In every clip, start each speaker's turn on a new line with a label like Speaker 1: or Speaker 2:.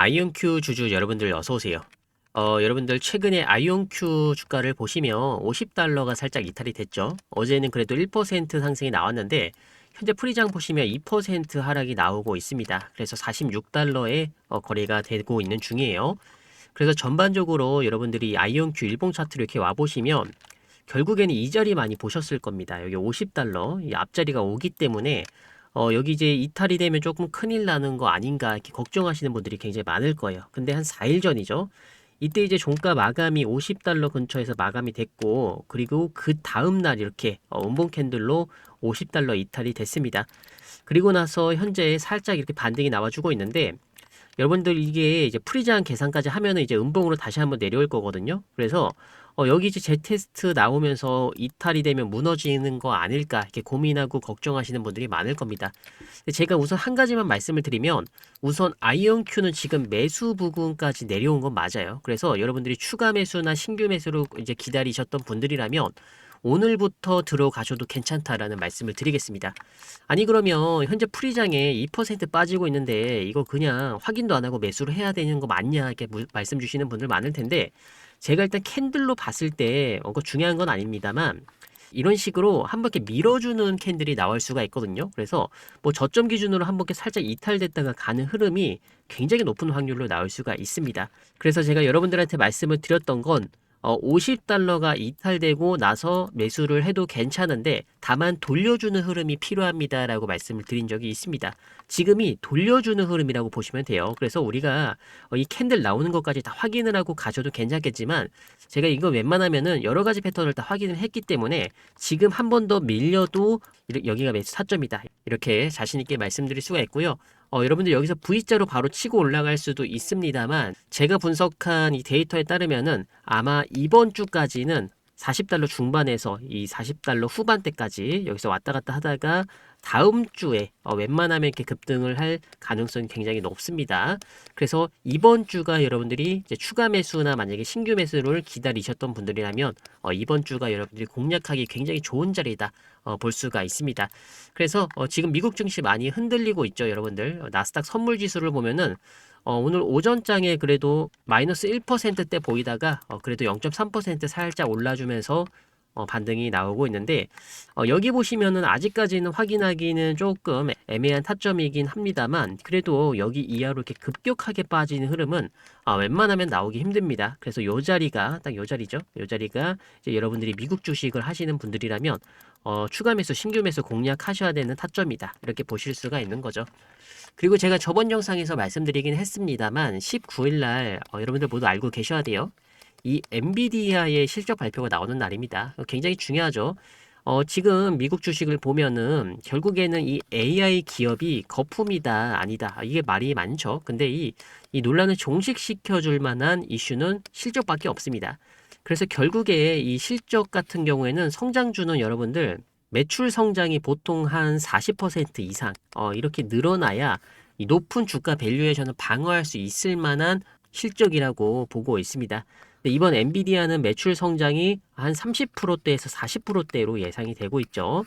Speaker 1: 아이온큐 주주 여러분들 어서 오세요. 어, 여러분들 최근에 아이온큐 주가를 보시면 50달러가 살짝 이탈이 됐죠. 어제는 그래도 1% 상승이 나왔는데 현재 프리장 보시면 2% 하락이 나오고 있습니다. 그래서 46달러에 어, 거래가 되고 있는 중이에요. 그래서 전반적으로 여러분들이 아이온큐 일봉 차트를 이렇게 와 보시면 결국에는 이 자리 많이 보셨을 겁니다. 여기 50달러 이 앞자리가 오기 때문에 어, 여기 이제 이탈이 되면 조금 큰일 나는 거 아닌가 이렇게 걱정하시는 분들이 굉장히 많을 거예요. 근데 한 4일 전이죠. 이때 이제 종가 마감이 50달러 근처에서 마감이 됐고 그리고 그 다음 날 이렇게 어, 음봉 캔들로 50달러 이탈이 됐습니다. 그리고 나서 현재 살짝 이렇게 반등이 나와주고 있는데 여러분들 이게 이제 프리장 계산까지 하면은 이제 음봉으로 다시 한번 내려올 거거든요. 그래서 어, 여기 이제 재테스트 나오면서 이탈이 되면 무너지는 거 아닐까 이렇게 고민하고 걱정하시는 분들이 많을 겁니다. 제가 우선 한 가지만 말씀을 드리면 우선 아이언큐는 지금 매수 부근까지 내려온 건 맞아요. 그래서 여러분들이 추가 매수나 신규 매수로 이제 기다리셨던 분들이라면 오늘부터 들어가셔도 괜찮다라는 말씀을 드리겠습니다. 아니 그러면 현재 프리장에 2% 빠지고 있는데 이거 그냥 확인도 안 하고 매수를 해야 되는 거 맞냐 이렇게 무- 말씀 주시는 분들 많을 텐데 제가 일단 캔들로 봤을 때 어, 그거 중요한 건 아닙니다만 이런 식으로 한번 이렇게 밀어주는 캔들이 나올 수가 있거든요. 그래서 뭐 저점 기준으로 한번 이렇게 살짝 이탈됐다가 가는 흐름이 굉장히 높은 확률로 나올 수가 있습니다. 그래서 제가 여러분들한테 말씀을 드렸던 건 어, 50달러가 이탈되고 나서 매수를 해도 괜찮은데 다만 돌려주는 흐름이 필요합니다라고 말씀을 드린 적이 있습니다. 지금이 돌려주는 흐름이라고 보시면 돼요. 그래서 우리가 어, 이 캔들 나오는 것까지 다 확인을 하고 가셔도 괜찮겠지만 제가 이거 웬만하면은 여러 가지 패턴을 다 확인을 했기 때문에 지금 한 번 더 밀려도 여기가 매수 타점이다. 이렇게 자신 있게 말씀드릴 수가 있고요. 어, 여러분들 여기서 V자로 바로 치고 올라갈 수도 있습니다만 제가 분석한 이 데이터에 따르면은 아마 이번 주까지는 40달러 중반에서 이 40달러 후반대까지 여기서 왔다 갔다 하다가 다음 주에 어, 웬만하면 이렇게 급등을 할 가능성이 굉장히 높습니다. 그래서 이번 주가 여러분들이 추가 매수나 만약에 신규 매수를 기다리셨던 분들이라면 어, 이번 주가 여러분들이 공략하기 굉장히 좋은 자리다 어, 볼 수가 있습니다. 그래서 어, 지금 미국 증시 많이 흔들리고 있죠, 여러분들. 어, 나스닥 선물 지수를 보면은 어, 오늘 오전장에 그래도 마이너스 1%대 보이다가 어, 그래도 0.3% 살짝 올라주면서 어, 반등이 나오고 있는데 어, 여기 보시면은 아직까지는 확인하기는 조금 애매한 타점이긴 합니다만 그래도 여기 이하로 이렇게 급격하게 빠지는 흐름은 아, 웬만하면 나오기 힘듭니다. 그래서 요 자리가 딱 요 자리죠. 요 자리가 이제 여러분들이 미국 주식을 하시는 분들이라면 어, 추가 매수, 신규 매수 공략하셔야 되는 타점이다. 이렇게 보실 수가 있는 거죠. 그리고 제가 저번 영상에서 말씀드리긴 했습니다만 19일 날 어, 여러분들 모두 알고 계셔야 돼요. 이 엔비디아의 실적 발표가 나오는 날입니다. 굉장히 중요하죠. 어, 지금 미국 주식을 보면은 결국에는 이 AI 기업이 거품이다, 아니다. 이게 말이 많죠. 근데 이, 이 논란을 종식시켜 줄 만한 이슈는 실적밖에 없습니다. 그래서 결국에 이 실적 같은 경우에는 성장주는 여러분들 매출 성장이 보통 한 40% 이상 어, 이렇게 늘어나야 이 높은 주가 밸류에이션을 방어할 수 있을 만한 실적이라고 보고 있습니다. 이번 엔비디아는 매출 성장이 한 30%대에서 40%대로 예상이 되고 있죠.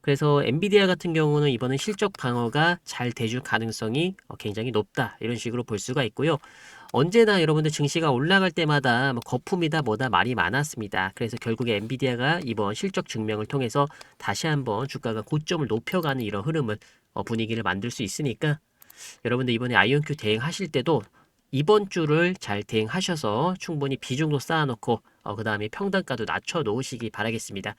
Speaker 1: 그래서 엔비디아 같은 경우는 이번에 실적 방어가 잘 돼줄 가능성이 어, 굉장히 높다. 이런 식으로 볼 수가 있고요. 언제나 여러분들 증시가 올라갈 때마다 뭐 거품이다 뭐다 말이 많았습니다. 그래서 결국에 엔비디아가 이번 실적 증명을 통해서 다시 한번 주가가 고점을 높여가는 이런 흐름을 어, 분위기를 만들 수 있으니까 여러분들 이번에 아이온큐 대응하실 때도 이번 주를 잘 대응하셔서 충분히 비중도 쌓아놓고 어, 그 다음에 평단가도 낮춰 놓으시기 바라겠습니다.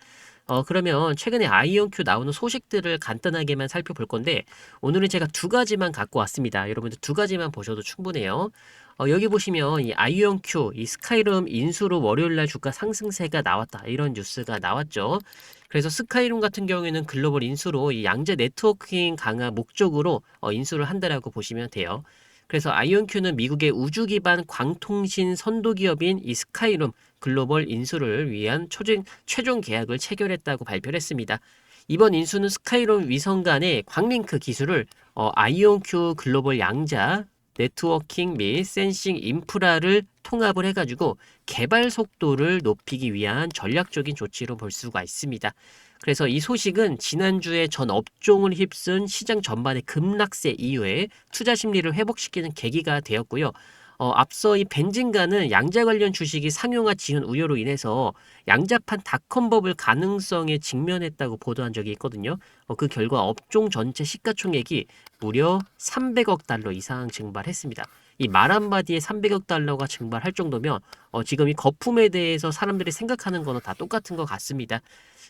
Speaker 1: 어, 그러면 최근에 아이온큐 나오는 소식들을 간단하게만 살펴볼 건데 오늘은 제가 두 가지만 갖고 왔습니다. 여러분들 두 가지만 보셔도 충분해요. 어, 여기 보시면 이 아이온큐, 이 스카이룸 인수로 월요일날 주가 상승세가 나왔다. 이런 뉴스가 나왔죠. 그래서 스카이룸 같은 경우에는 글로벌 인수로 이 양재 네트워킹 강화 목적으로 어, 인수를 한다라고 보시면 돼요. 그래서 아이온큐는 미국의 우주 기반 광통신 선도 기업인 이 스카이룸 글로벌 인수를 위한 초진, 최종 계약을 체결했다고 발표를 했습니다. 이번 인수는 스카이룸 위성 간의 광링크 기술을 어, 아이온큐 글로벌 양자 네트워킹 및 센싱 인프라를 통합을 해가지고 개발 속도를 높이기 위한 전략적인 조치로 볼 수가 있습니다. 그래서 이 소식은 지난주에 전 업종을 휩쓴 시장 전반의 급락세 이후에 투자 심리를 회복시키는 계기가 되었고요. 어, 앞서 이 벤진가는 양자 관련 주식이 상용화 지연 우려로 인해서 양자판 닷컴 버블 가능성에 직면했다고 보도한 적이 있거든요. 어, 그 결과 업종 전체 시가총액이 무려 300억 달러 이상 증발했습니다. 이 말 한마디에 300억 달러가 증발할 정도면 어, 지금 이 거품에 대해서 사람들이 생각하는 거는 다 똑같은 것 같습니다.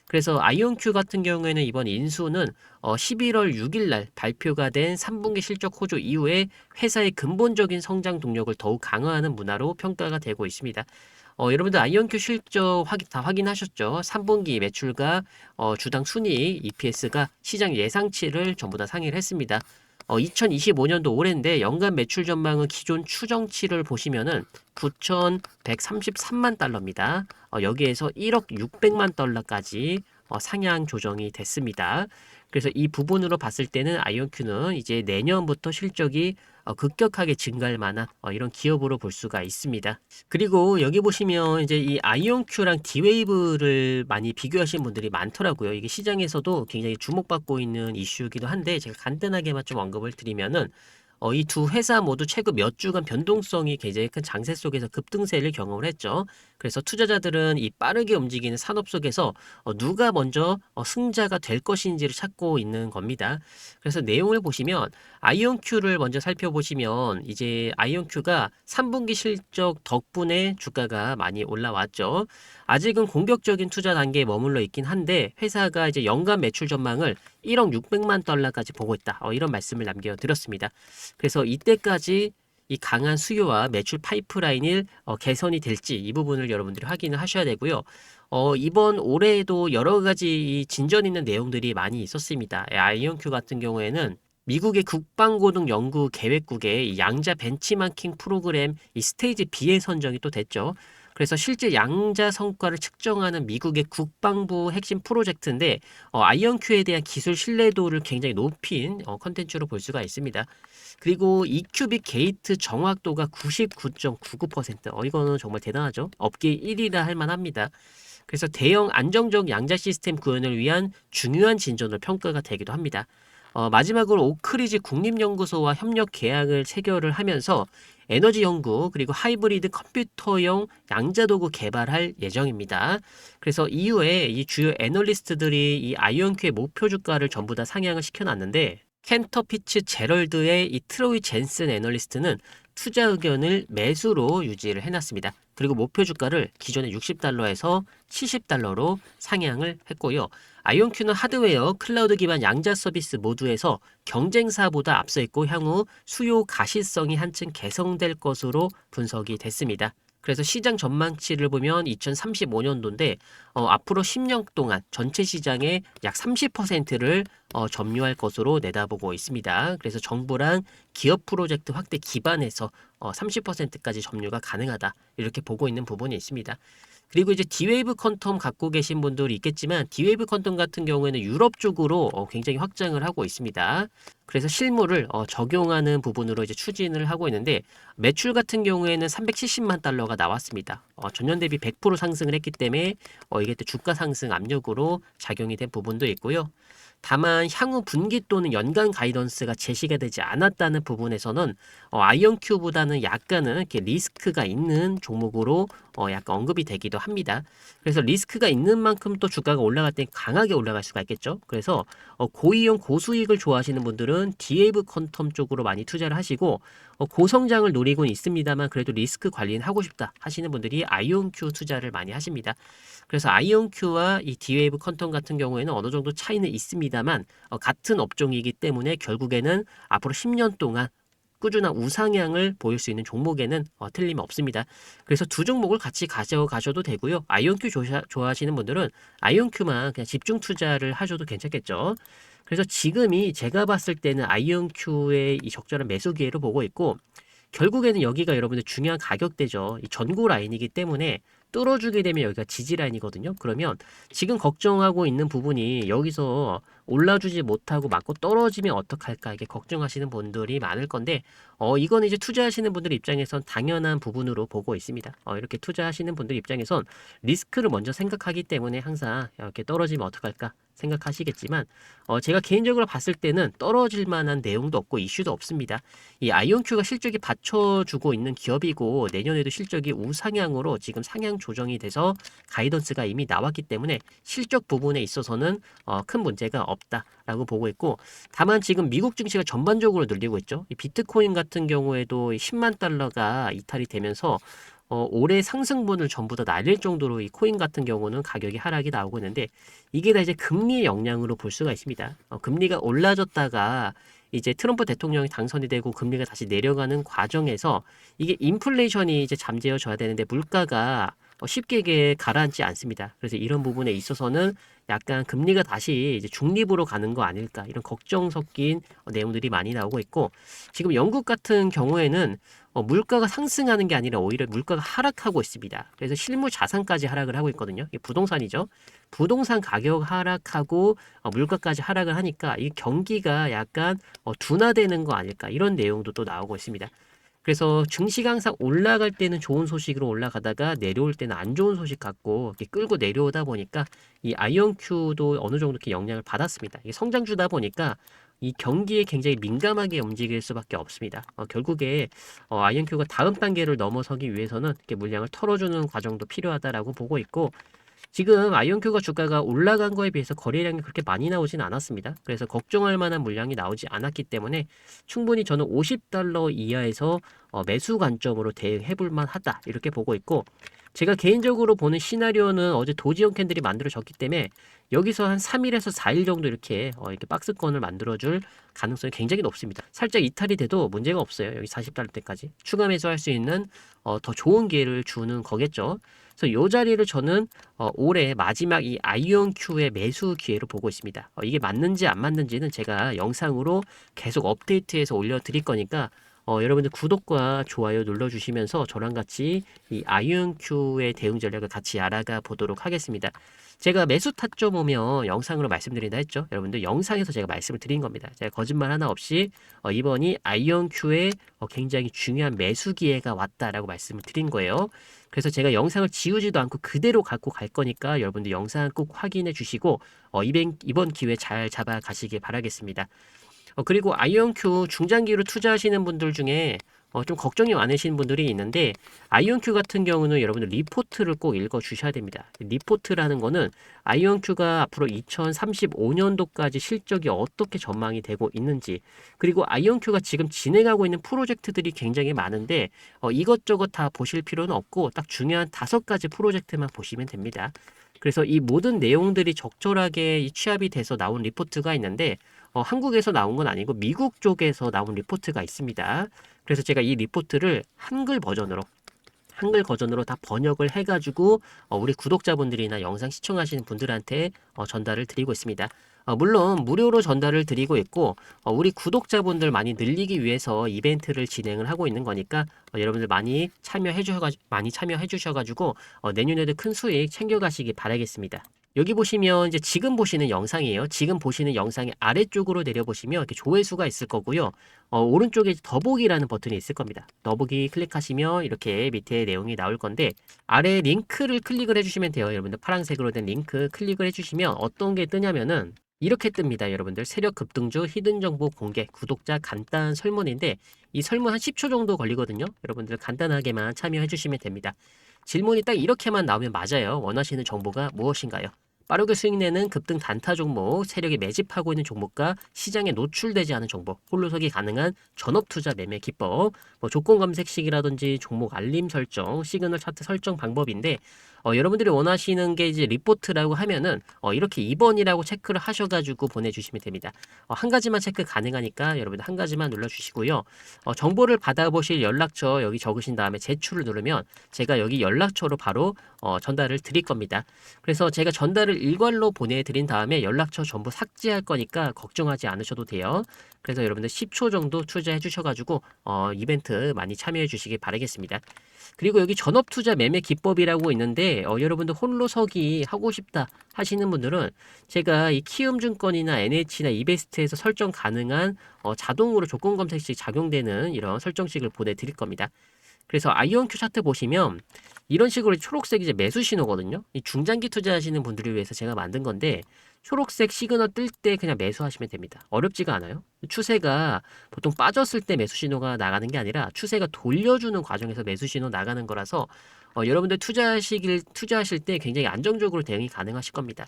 Speaker 1: 그래서 아이온큐 같은 경우에는 이번 인수는 어, 11월 6일 날 발표가 된 3분기 실적 호조 이후에 회사의 근본적인 성장 동력을 더욱 강화하는 문화로 평가가 되고 있습니다. 어, 여러분들 아이온큐 실적 확인, 다 확인하셨죠? 3분기 매출과 어, 주당 순이익, EPS가 시장 예상치를 전부 다 상회를 했습니다. 어, 2025년도 올해인데 연간 매출 전망은 기존 추정치를 보시면은 9,133만 달러입니다. 어, 여기에서 1억 600만 달러까지 어, 상향 조정이 됐습니다. 그래서 이 부분으로 봤을 때는 아이온큐는 이제 내년부터 실적이 어, 급격하게 증가할 만한 어, 이런 기업으로 볼 수가 있습니다. 그리고 여기 보시면 이제 이 아이온큐랑 디웨이브를 많이 비교하시는 분들이 많더라고요. 이게 시장에서도 굉장히 주목받고 있는 이슈이기도 한데 제가 간단하게만 좀 언급을 드리면은 어, 이 두 회사 모두 최근 몇 주간 변동성이 굉장히 큰 장세 속에서 급등세를 경험을 했죠. 그래서 투자자들은 이 빠르게 움직이는 산업 속에서 어, 누가 먼저 어, 승자가 될 것인지를 찾고 있는 겁니다. 그래서 내용을 보시면 아이온큐를 먼저 살펴보시면 이제 아이온큐가 3분기 실적 덕분에 주가가 많이 올라왔죠. 아직은 공격적인 투자 단계에 머물러 있긴 한데 회사가 이제 연간 매출 전망을 1억 600만 달러까지 보고 있다. 어, 이런 말씀을 남겨드렸습니다. 그래서 이때까지 이 강한 수요와 매출 파이프라인을 어, 개선이 될지 이 부분을 여러분들이 확인을 하셔야 되고요. 어, 이번 올해에도 여러 가지 이 진전 있는 내용들이 많이 있었습니다. 아이온큐 같은 경우에는 미국의 국방고등 연구 계획국의 이 양자 벤치마킹 프로그램 이 스테이지 B에 선정이 또 됐죠. 그래서 실제 양자 성과를 측정하는 미국의 국방부 핵심 프로젝트인데 어, 아이언큐에 대한 기술 신뢰도를 굉장히 높인 어, 컨텐츠로 볼 수가 있습니다. 그리고 EQ빅 게이트 정확도가 99.99%. 어, 이거는 정말 대단하죠. 업계 1위라 할 만합니다. 그래서 대형 안정적 양자 시스템 구현을 위한 중요한 진전으로 평가가 되기도 합니다. 어, 마지막으로 오크리지 국립연구소와 협력 계약을 체결을 하면서 에너지 연구 그리고 하이브리드 컴퓨터용 양자도구 개발할 예정입니다. 그래서 이후에 이 주요 애널리스트들이 이 아이언큐의 목표 주가를 전부 다 상향을 시켜놨는데 켄터 피츠 제럴드의 이 트로이 젠슨 애널리스트는 투자 의견을 매수로 유지를 해놨습니다. 그리고 목표 주가를 기존의 60달러에서 70달러로 상향을 했고요. 아이온큐는 하드웨어, 클라우드 기반 양자 서비스 모두에서 경쟁사보다 앞서 있고 향후 수요 가시성이 한층 개선될 것으로 분석이 됐습니다. 그래서 시장 전망치를 보면 2035년도인데 어, 앞으로 10년 동안 전체 시장의 약 30%를 어, 점유할 것으로 내다보고 있습니다. 그래서 정부랑 기업 프로젝트 확대 기반에서 어, 30%까지 점유가 가능하다 이렇게 보고 있는 부분이 있습니다. 그리고 이제 디웨이브 퀀텀 갖고 계신 분들이 있겠지만 디웨이브 퀀텀 같은 경우에는 유럽 쪽으로 어, 굉장히 확장을 하고 있습니다. 그래서 실무를 어, 적용하는 부분으로 이제 추진을 하고 있는데 매출 같은 경우에는 370만 달러가 나왔습니다. 어, 전년 대비 100% 상승을 했기 때문에 어, 이게 또 주가 상승 압력으로 작용이 된 부분도 있고요. 다만 향후 분기 또는 연간 가이던스가 제시가 되지 않았다는 부분에서는 어, 아이언큐보다는 약간은 이렇게 리스크가 있는 종목으로 어, 약간 언급이 되기도 합니다. 그래서 리스크가 있는 만큼 또 주가가 올라갈 때 강하게 올라갈 수가 있겠죠. 그래서 어, 고이용 고수익을 좋아하시는 분들은 디에이브 컨텀 쪽으로 많이 투자를 하시고 어, 고성장을 노리고는 있습니다만 그래도 리스크 관리는 하고 싶다 하시는 분들이 아이온큐 투자를 많이 하십니다. 그래서 아이온큐와 이 디웨이브 컨텀 같은 경우에는 어느 정도 차이는 있습니다만 어, 같은 업종이기 때문에 결국에는 앞으로 10년 동안 꾸준한 우상향을 보일 수 있는 종목에는 어, 틀림 없습니다. 그래서 두 종목을 같이 가져가셔도 되고요. 아이온큐 좋아하시는 분들은 아이온큐만 그냥 집중 투자를 하셔도 괜찮겠죠. 그래서 지금이 제가 봤을 때는 아이온큐의 이 적절한 매수 기회로 보고 있고 결국에는 여기가 여러분들 중요한 가격대죠. 이 전고 라인이기 때문에 뚫어주게 되면 여기가 지지 라인이거든요. 그러면 지금 걱정하고 있는 부분이 여기서 올라주지 못하고 맞고 떨어지면 어떡할까 이게 걱정하시는 분들이 많을 건데 어 이거는 이제 투자하시는 분들 입장에선 당연한 부분으로 보고 있습니다. 어 이렇게 투자하시는 분들 입장에선 리스크를 먼저 생각하기 때문에 항상 이렇게 떨어지면 어떡할까 생각하시겠지만 어 제가 개인적으로 봤을 때는 떨어질 만한 내용도 없고 이슈도 없습니다. 이 아이온큐가 실적이 받쳐주고 있는 기업이고 내년에도 실적이 우상향으로 지금 상향 조정이 돼서 가이던스가 이미 나왔기 때문에 실적 부분에 있어서는 어, 큰 문제가 없 다라고 보고 있고 다만 지금 미국 증시가 전반적으로 늘리고 있죠. 이 비트코인 같은 경우에도 10만 달러가 이탈이 되면서 어, 올해 상승분을 전부 다 날릴 정도로 이 코인 같은 경우는 가격이 하락이 나오고 있는데 이게 다 이제 금리의 영향으로 볼 수가 있습니다. 어, 금리가 올라졌다가 이제 트럼프 대통령이 당선이 되고 금리가 다시 내려가는 과정에서 이게 인플레이션이 이제 잠재워져야 되는데 물가가 어, 쉽게 가라앉지 않습니다. 그래서 이런 부분에 있어서는 약간 금리가 다시 이제 중립으로 가는 거 아닐까 이런 걱정 섞인 어, 내용들이 많이 나오고 있고 지금 영국 같은 경우에는 어, 물가가 상승하는 게 아니라 오히려 물가가 하락하고 있습니다. 그래서 실물 자산까지 하락을 하고 있거든요. 부동산이죠. 부동산 가격 하락하고 어, 물가까지 하락을 하니까 이 경기가 약간 어, 둔화되는 거 아닐까 이런 내용도 또 나오고 있습니다. 그래서 증시가 항상 올라갈 때는 좋은 소식으로 올라가다가 내려올 때는 안 좋은 소식 갖고 이렇게 끌고 내려오다 보니까 이 아이언큐도 어느 정도 이렇게 영향을 받았습니다. 이게 성장주다 보니까 이 경기에 굉장히 민감하게 움직일 수밖에 없습니다. 어, 결국에 어, 아이언큐가 다음 단계를 넘어서기 위해서는 이렇게 물량을 털어주는 과정도 필요하다라고 보고 있고 지금 아이언큐가 주가가 올라간 거에 비해서 거래량이 그렇게 많이 나오진 않았습니다. 그래서 걱정할 만한 물량이 나오지 않았기 때문에 충분히 저는 50달러 이하에서 어, 매수 관점으로 대응해 볼 만하다 이렇게 보고 있고 제가 개인적으로 보는 시나리오는 어제 도지형 캔들이 만들어졌기 때문에 여기서 한 3일에서 4일 정도 이렇게 어, 이렇게 박스권을 만들어줄 가능성이 굉장히 높습니다. 살짝 이탈이 돼도 문제가 없어요. 여기 40달러 때까지 추가 매수할 수 있는 어, 더 좋은 기회를 주는 거겠죠. 그래서 이 자리를 저는 어, 올해 마지막 이 아이온 큐의 매수 기회로 보고 있습니다. 어, 이게 맞는지 안 맞는지는 제가 영상으로 계속 업데이트해서 올려드릴 거니까 어, 여러분들 구독과 좋아요 눌러주시면서 저랑 같이 이 아이온 큐의 대응 전략을 같이 알아가 보도록 하겠습니다. 제가 매수 타점 오면 영상으로 말씀드린다 했죠. 여러분들 영상에서 제가 말씀을 드린 겁니다. 제가 거짓말 하나 없이 어, 이번이 아이온 큐의 어, 굉장히 중요한 매수 기회가 왔다라고 말씀을 드린 거예요. 그래서 제가 영상을 지우지도 않고 그대로 갖고 갈 거니까 여러분들 영상 꼭 확인해 주시고 어, 이번, 이번 기회 잘 잡아 가시길 바라겠습니다. 어, 그리고 아이온큐 중장기로 투자하시는 분들 중에 어, 좀 걱정이 많으신 분들이 있는데 아이온큐 같은 경우는 여러분들 리포트를 꼭 읽어 주셔야 됩니다. 리포트라는 거는 아이온큐가 앞으로 2035년도까지 실적이 어떻게 전망이 되고 있는지 그리고 아이온큐가 지금 진행하고 있는 프로젝트들이 굉장히 많은데 어, 이것저것 다 보실 필요는 없고 딱 중요한 다섯 가지 프로젝트만 보시면 됩니다. 그래서 이 모든 내용들이 적절하게 취합이 돼서 나온 리포트가 있는데 어, 한국에서 나온 건 아니고 미국 쪽에서 나온 리포트가 있습니다. 그래서 제가 이 리포트를 한글 버전으로 한글 버전으로 다 번역을 해가지고 어, 우리 구독자분들이나 영상 시청하시는 분들한테 어, 전달을 드리고 있습니다. 어, 물론 무료로 전달을 드리고 있고 어, 우리 구독자분들 많이 늘리기 위해서 이벤트를 진행을 하고 있는 거니까 어, 여러분들 많이 참여해 주셔 많이 참여해 주셔가지고 어, 내년에도 큰 수익 챙겨가시기 바라겠습니다. 여기 보시면 이제 지금 보시는 영상이에요. 지금 보시는 영상의 아래쪽으로 내려보시면 이렇게 조회수가 있을 거고요. 어, 오른쪽에 더보기라는 버튼이 있을 겁니다. 더보기 클릭하시면 이렇게 밑에 내용이 나올 건데 아래 링크를 클릭을 해주시면 돼요. 여러분들 파란색으로 된 링크 클릭을 해주시면 어떤 게 뜨냐면은 이렇게 뜹니다. 여러분들 세력 급등주 히든 정보 공개 구독자 간단 설문인데 이 설문 한 10초 정도 걸리거든요. 여러분들 간단하게만 참여해 주시면 됩니다. 질문이 딱 이렇게만 나오면 맞아요. 원하시는 정보가 무엇인가요? 빠르게 수익 내는 급등 단타 종목, 세력이 매집하고 있는 종목과 시장에 노출되지 않은 종목, 홀로서기 가능한 전업 투자 매매 기법, 뭐 조건 검색식이라든지 종목 알림 설정, 시그널 차트 설정 방법인데 어, 여러분들이 원하시는 게 이제 리포트라고 하면은 어, 이렇게 2번이라고 체크를 하셔가지고 보내주시면 됩니다. 어, 한 가지만 체크 가능하니까 여러분들 한 가지만 눌러주시고요. 어, 정보를 받아보실 연락처 여기 적으신 다음에 제출을 누르면 제가 여기 연락처로 바로 어, 전달을 드릴 겁니다. 그래서 제가 전달을 일괄로 보내드린 다음에 연락처 전부 삭제할 거니까 걱정하지 않으셔도 돼요. 그래서 여러분들 10초 정도 투자해 주셔가지고 어, 이벤트 많이 참여해 주시기 바라겠습니다. 그리고 여기 전업 투자 매매 기법이라고 있는데 어, 여러분들 홀로 서기 하고 싶다 하시는 분들은 제가 이 키움증권이나 NH나 이베스트에서 설정 가능한 어, 자동으로 조건 검색식 작용되는 이런 설정식을 보내드릴 겁니다. 그래서 아이온큐 차트 보시면 이런 식으로 초록색 이제 매수 신호거든요. 이 중장기 투자하시는 분들을 위해서 제가 만든 건데 초록색 시그널 뜰 때 그냥 매수하시면 됩니다. 어렵지가 않아요. 추세가 보통 빠졌을 때 매수 신호가 나가는 게 아니라 추세가 돌려주는 과정에서 매수 신호 나가는 거라서 어, 여러분들 투자하시길 투자하실 때 굉장히 안정적으로 대응이 가능하실 겁니다.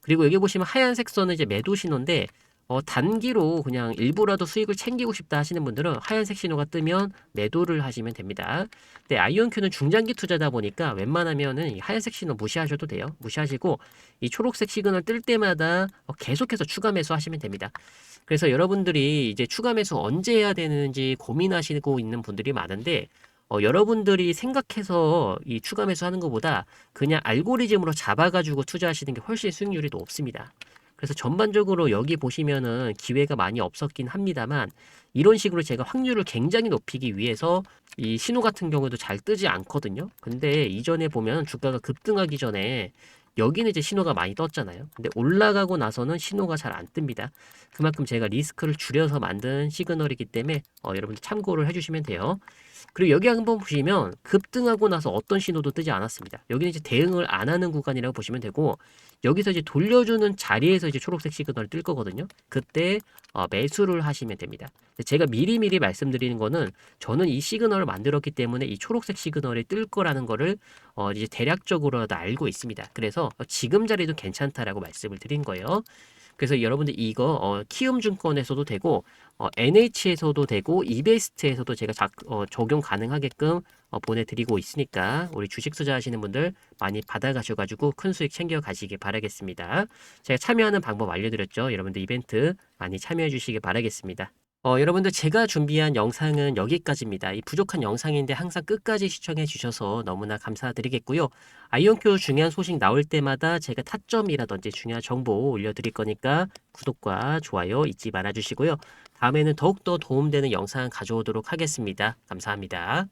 Speaker 1: 그리고 여기 보시면 하얀색 선은 이제 매도 신호인데 어, 단기로 그냥 일부라도 수익을 챙기고 싶다 하시는 분들은 하얀색 신호가 뜨면 매도를 하시면 됩니다. 근데 아이온큐는 중장기 투자다 보니까 웬만하면은 이 하얀색 신호 무시하셔도 돼요. 무시하시고 이 초록색 시그널 뜰 때마다 어, 계속해서 추가 매수 하시면 됩니다. 그래서 여러분들이 이제 추가 매수 언제 해야 되는지 고민하시고 있는 분들이 많은데 어, 여러분들이 생각해서 이 추가 매수 하는 것보다 그냥 알고리즘으로 잡아가지고 투자하시는 게 훨씬 수익률이 높습니다. 그래서 전반적으로 여기 보시면은 기회가 많이 없었긴 합니다만 이런 식으로 제가 확률을 굉장히 높이기 위해서 이 신호 같은 경우도 잘 뜨지 않거든요. 근데 이전에 보면 주가가 급등하기 전에 여기는 이제 신호가 많이 떴잖아요. 근데 올라가고 나서는 신호가 잘 안 뜹니다. 그만큼 제가 리스크를 줄여서 만든 시그널이기 때문에 어, 여러분들 참고를 해주시면 돼요. 그리고 여기 한번 보시면 급등하고 나서 어떤 신호도 뜨지 않았습니다. 여기는 이제 대응을 안 하는 구간이라고 보시면 되고 여기서 이제 돌려주는 자리에서 이제 초록색 시그널이 뜰 거거든요. 그때 어, 매수를 하시면 됩니다. 제가 미리미리 말씀드리는 거는 저는 이 시그널을 만들었기 때문에 이 초록색 시그널이 뜰 거라는 거를 어, 이제 대략적으로도 알고 있습니다. 그래서 어, 지금 자리도 괜찮다라고 말씀을 드린 거예요. 그래서 여러분들 이거 어, 키움증권에서도 되고 어, NH에서도 되고 이베스트에서도 제가 작, 어, 적용 가능하게끔 어, 보내드리고 있으니까 우리 주식 투자하시는 분들 많이 받아가셔가지고 큰 수익 챙겨 가시기 바라겠습니다. 제가 참여하는 방법 알려드렸죠. 여러분들 이벤트 많이 참여해 주시기 바라겠습니다. 어, 여러분들 제가 준비한 영상은 여기까지입니다. 이 부족한 영상인데 항상 끝까지 시청해 주셔서 너무나 감사드리겠고요. 아이온큐 중요한 소식 나올 때마다 제가 타점이라든지 중요한 정보 올려드릴 거니까 구독과 좋아요 잊지 말아 주시고요. 다음에는 더욱더 도움되는 영상 가져오도록 하겠습니다. 감사합니다.